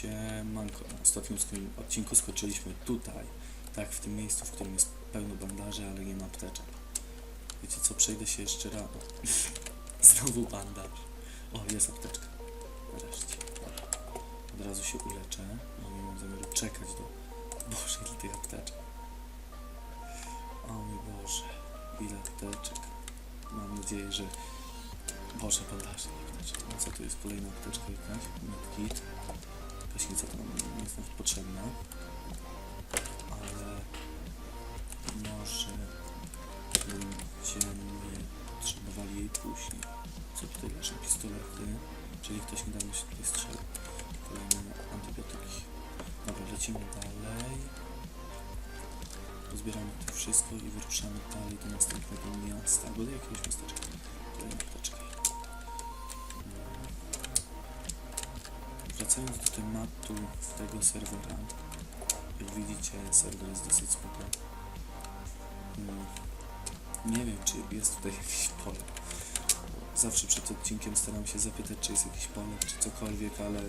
Siemanko, na ostatnim odcinku skoczyliśmy tutaj, tak w tym miejscu, w którym jest pełno bandaży, ale nie ma apteczek. Wiecie co, przejdę się jeszcze raz. Znowu bandaż. O, jest apteczka. Wreszcie. Od razu się uleczę, bo nie mam zamiaru czekać do... Boże, ile tych apteczek. O mój Boże, ile apteczek. Mam nadzieję, że... Boże, bandaże, nie apteczki. No co tu jest? Kolejna apteczka jakaś? Medkit. Gaśnica to nam nie jest nawet potrzebna. Ale... Może... Będziemy potrzebowali jej później. Co tutaj leży? Pistolety. Czyli ktoś niedawno się tutaj strzelił. Kolejne antybiotyki. Dobra, lecimy dalej. Zbieramy to wszystko i wyruszamy dalej do następnego miasta, albo do jakiegoś miasteczka. Apteczka. Wracając do tematu tego serwera, jak widzicie, serwer jest dosyć spoko. Mm, Nie wiem, czy jest tutaj jakieś pole. Zawsze przed odcinkiem staram się zapytać, czy jest jakieś pole, czy cokolwiek, ale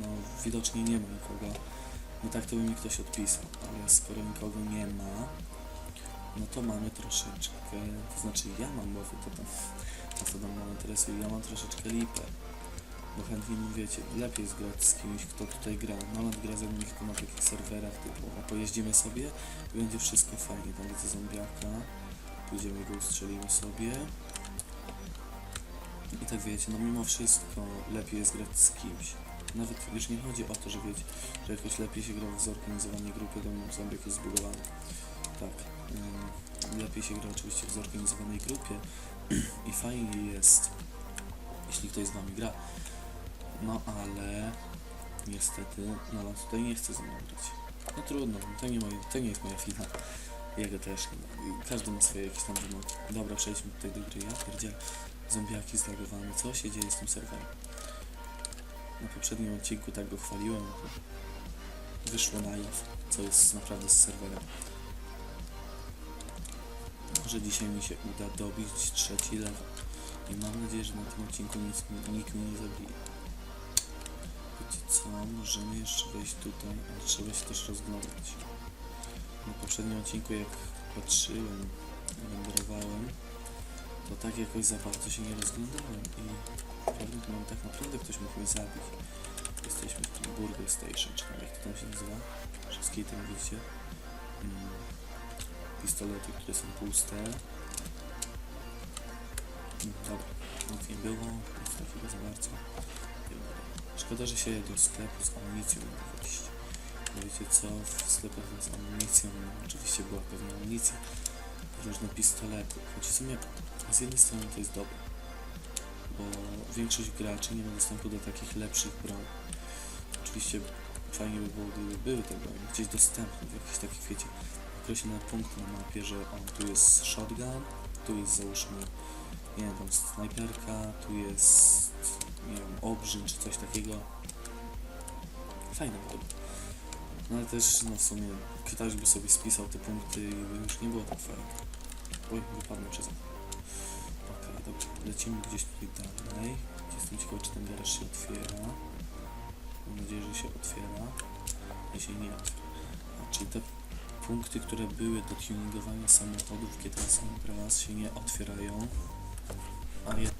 no widocznie nie ma nikogo. No tak to by mi ktoś odpisał, ale skoro nikogo nie ma, no to mamy troszeczkę, to znaczy ja mam, bo to tam, to nam mało interesuje, ja mam troszeczkę lipę. Bo chętnie mi wiecie, lepiej jest grać z kimś, kto tutaj gra. Noland gra ze mną tylko na takich serwerach typu, a pojeździmy sobie i będzie wszystko fajnie. Tam widzę zombiaka, pójdziemy go ustrzelimy sobie. I tak wiecie, no mimo wszystko lepiej jest grać z kimś. Nawet już nie chodzi o to, że wiecie, że jakoś lepiej się gra w zorganizowanej grupie, bo zombiak jest zbudowany. Tak. ym, Lepiej się gra oczywiście w zorganizowanej grupie i fajnie jest, jeśli ktoś z wami gra. No ale niestety no tutaj nie chce ze mną grać. No trudno, to nie, moje, to nie jest moja wina. Jego też. Każdy ma swoje jakieś tam wymogi. Dobra, przejdźmy tutaj do gry. Ja pierdzielę. Zombiaki zlagowane. Co się dzieje z tym serwerem? Na poprzednim odcinku tak go chwaliłem. Wyszło na jaw, co jest naprawdę z serwerem. Może dzisiaj mi się uda dobić trzeci level. I mam nadzieję, że na tym odcinku nic, nikt mnie nie zabije. Wiecie co, możemy jeszcze wejść tutaj, ale trzeba się też rozglądać. Na poprzednim odcinku jak patrzyłem, renderowałem, to tak jakoś za bardzo się nie rozglądałem i pewnie to mam tak naprawdę ktoś mógł mnie zabić. Jesteśmy w tym Burger Station, czy jak to tam się nazywa. Wszystkie tam widzicie. Mm. Pistolety, które są puste. Mm, Dobra, nic nie było, nic takiego za bardzo. Szkoda, że się do sklepu z amunicją nie wejść. Wiecie co, w sklepach z amunicją no, oczywiście była pewna amunicja, różne pistolety. Choć w sumie z jednej strony to jest dobre, bo większość graczy nie ma dostępu do takich lepszych broni. Oczywiście fajnie by było, gdyby były te broni gdzieś dostępne, w jakichś takich, wiecie, określone punkty na mapie, że o, tu jest shotgun, tu jest załóżmy, nie wiem, tam snajperka, tu jest, nie wiem, obrzyn czy coś takiego. Fajne by to było. No ale też, no w sumie, ktoś by sobie spisał te punkty i by już nie było tak fajnie. Oj, wypadłem przez. Okej, dobra, lecimy gdzieś tutaj dalej. Jestem ciekawy, czy ten garaż się otwiera. Mam nadzieję, że się otwiera. Jeśli nie otwiera. A, czyli te punkty, które były do tuningowania samochodów GTA San Andreas się nie otwierają. A je...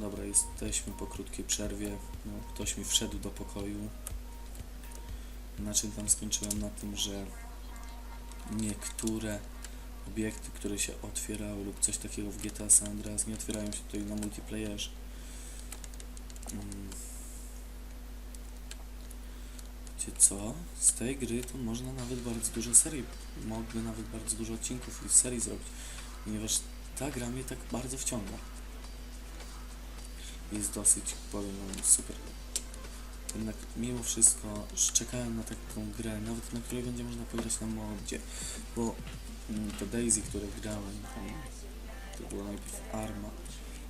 Dobra, jesteśmy po krótkiej przerwie. No, ktoś mi wszedł do pokoju. Na tam skończyłem? Na tym, że niektóre obiekty, które się otwierały lub coś takiego w GTA San Andreas nie otwierają się tutaj na multiplayerze. Mm. Wiecie co? Z tej gry to można nawet bardzo dużo serii, mogę nawet bardzo dużo odcinków i serii zrobić, ponieważ ta gra mnie tak bardzo wciąga. Jest dosyć, powiem wam, super. Jednak mimo wszystko czekałem na taką grę, nawet na której będzie można pograć na modzie, bo mm, to Daisy, które grałem, to było najpierw Arma,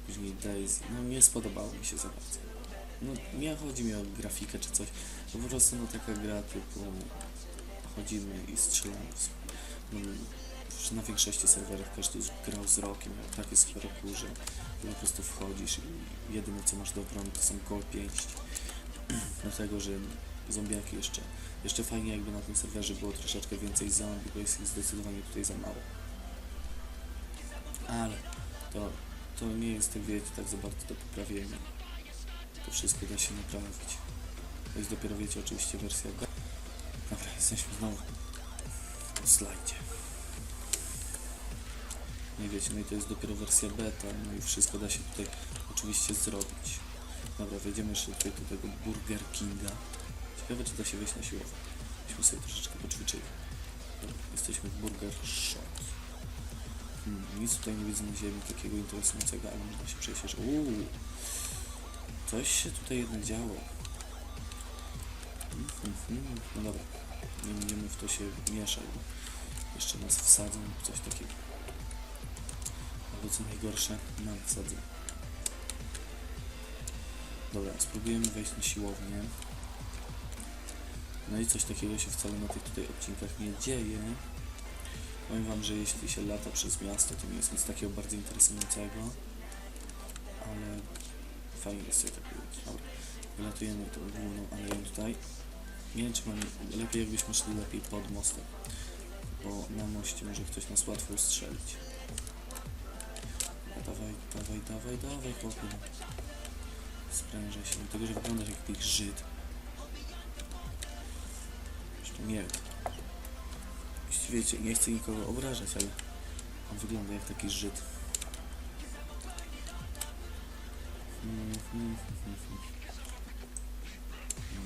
później Daisy, no nie spodobało mi się za bardzo. No nie chodzi mi o grafikę czy coś, to po prostu no taka gra typu chodzimy i strzelamy. No, że na większości serwerach każdy grał z rokiem, jak tak jest w roku, że po prostu wchodzisz i jedyne co masz do obrony to są gołe pięści. Dlatego, że zombiaki jeszcze, jeszcze fajnie jakby na tym serwerze było troszeczkę więcej zombie, bo jest ich zdecydowanie tutaj za mało. Ale to, to nie jest, wiecie, tak za bardzo do poprawienia. To wszystko da się naprawić. To jest dopiero, wiecie, oczywiście wersja. Dobra, jesteśmy znowu w slajdzie. Nie wiecie, no i to jest dopiero wersja beta, no i wszystko da się tutaj oczywiście zrobić. Dobra, wejdziemy tutaj do tego Burger Kinga. Ciekawe, czy da się wejść na siłownię. Myśmy sobie troszeczkę poćwiczyli. Dobra, jesteśmy w Burger Shop. Hmm, nic tutaj nie widzę na ziemi takiego interesującego, ale można się przejść. Uuu, coś się tutaj jednak działo. Mhm, mhm. No dobra, nie będziemy w to się mieszać. Jeszcze nas wsadzą, coś takiego. Albo co najgorsze, nam wsadzą. Dobra, spróbujemy wejść na siłownię. No i coś takiego się wcale na tych tutaj odcinkach nie dzieje. Powiem wam, że jeśli się lata przez miasto, to nie jest nic takiego bardzo interesującego. Ale fajnie jest sobie tak. Dobra, wylatujemy tą główną aleją tutaj. Nie wiem, czy mam lepiej, jakbyśmy szli lepiej pod mostem. Bo na moście może ktoś nas łatwo ustrzelić. Dawaj, dawaj, dawaj, chłopie. Sprężę się. Dlatego, że wyglądasz jak jakiś Żyd. Zresztą nie wiem. Wiecie, nie chcę nikogo obrażać, ale on wygląda jak taki Żyd.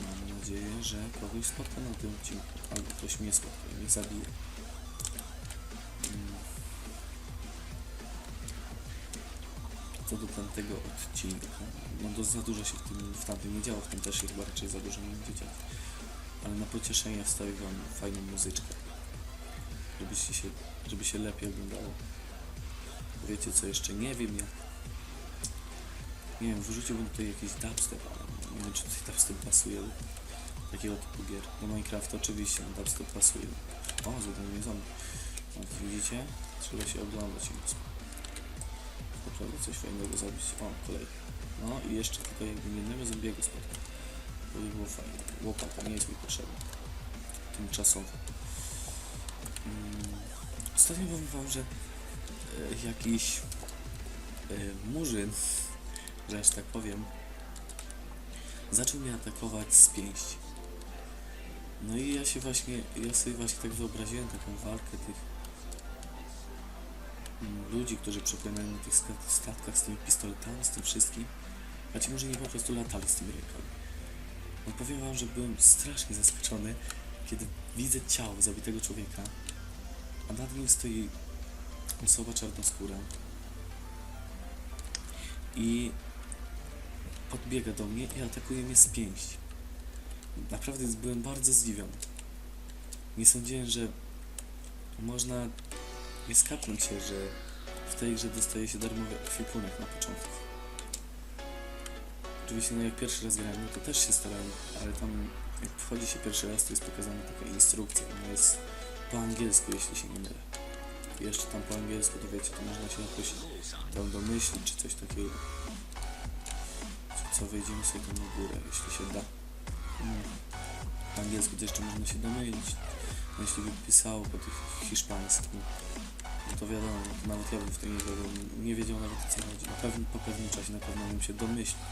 Mam nadzieję, że kogoś spotka na tym odcinku. Albo ktoś mnie spotka mnie zabije. Co do tamtego odcinka, no to za dużo się w, tym, w tamtym nie działo, w tym też chyba raczej za dużo nie dziać. Ale na pocieszenie wstawię wam fajną muzyczkę. Żebyście się, żeby się lepiej oglądało. Wiecie co jeszcze? Nie wiem jak. Nie wiem, wyrzuciłbym tutaj jakiś dubstep, ale nie wiem czy tutaj dubstep pasuje do takiego typu gier. Do Minecraft oczywiście no, dubstep pasuje. O, zadanie zombie. No, widzicie? Trzeba się oglądać naprawdę coś fajnego zrobić. O, kolej. No i jeszcze jakbym jednego zombiego spotkał. To by było fajne. Łopata nie jest mi potrzebna. Tymczasowo. Mm, Ostatnio powiem wam, że e, jakiś e, murzyn, że aż tak powiem, zaczął mnie atakować z pięści. No i ja się właśnie, ja sobie właśnie tak wyobraziłem taką walkę tych ludzi, którzy przepływają na tych sta- statkach z tymi pistoletami, z tym wszystkim, a ci może nie po prostu latali z tymi rękami. No powiem wam, że byłem strasznie zaskoczony, kiedy widzę ciało zabitego człowieka, a nad nim stoi osoba czarnoskóra i podbiega do mnie i atakuje mnie z pięści. Naprawdę byłem bardzo zdziwiony. Nie sądziłem, że można nie skapnąć się, że w tej grze dostaje się darmowy ekwipunek na początku. Oczywiście, no jak pierwszy raz grałem, no to też się starałem, ale tam jak wchodzi się pierwszy raz, to jest pokazana taka instrukcja. Ona jest po angielsku, jeśli się nie mylę. Jeszcze tam po angielsku, to wiecie, to można się jakoś tam domyślić, czy coś takiego. Czy co, wejdziemy sobie tam na górę, jeśli się da. Mm. Po angielsku to jeszcze można się domylić. No, jeśli by pisało po tych hiszpańsku, no to wiadomo, nawet ja bym w tym nie wiedział, nie wiedział nawet co chodzi. Po pewnym czasie na pewno bym się domyślił,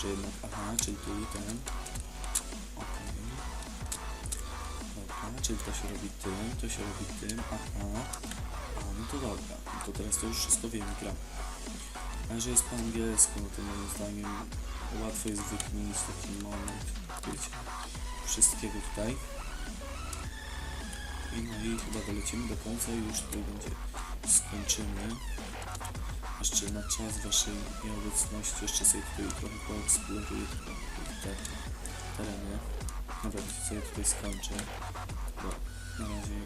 że jednak, aha, czyli tu i ten. Okej. Dobra, czyli to się robi tym, to się robi tym, aha. A, no to dobra, no to teraz to już wszystko wiem, gram. A że jest po angielsku, no to moim zdaniem łatwo jest wykminić taki moment, wiecie, wszystkiego tutaj. No i chyba dolecimy do końca i już tutaj będzie skończymy. Jeszcze na czas waszej nieobecności jeszcze sobie tutaj trochę poeksploruję te tereny. Dobra, co ja tutaj skończę, bo na razie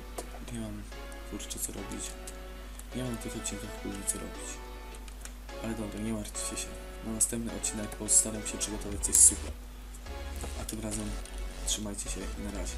nie mam kurczę co robić. Nie mam w tych odcinkach później co robić. Ale dobra, nie martwcie się. Na następny odcinek postaram się przygotować coś super. A tym razem trzymajcie się na razie.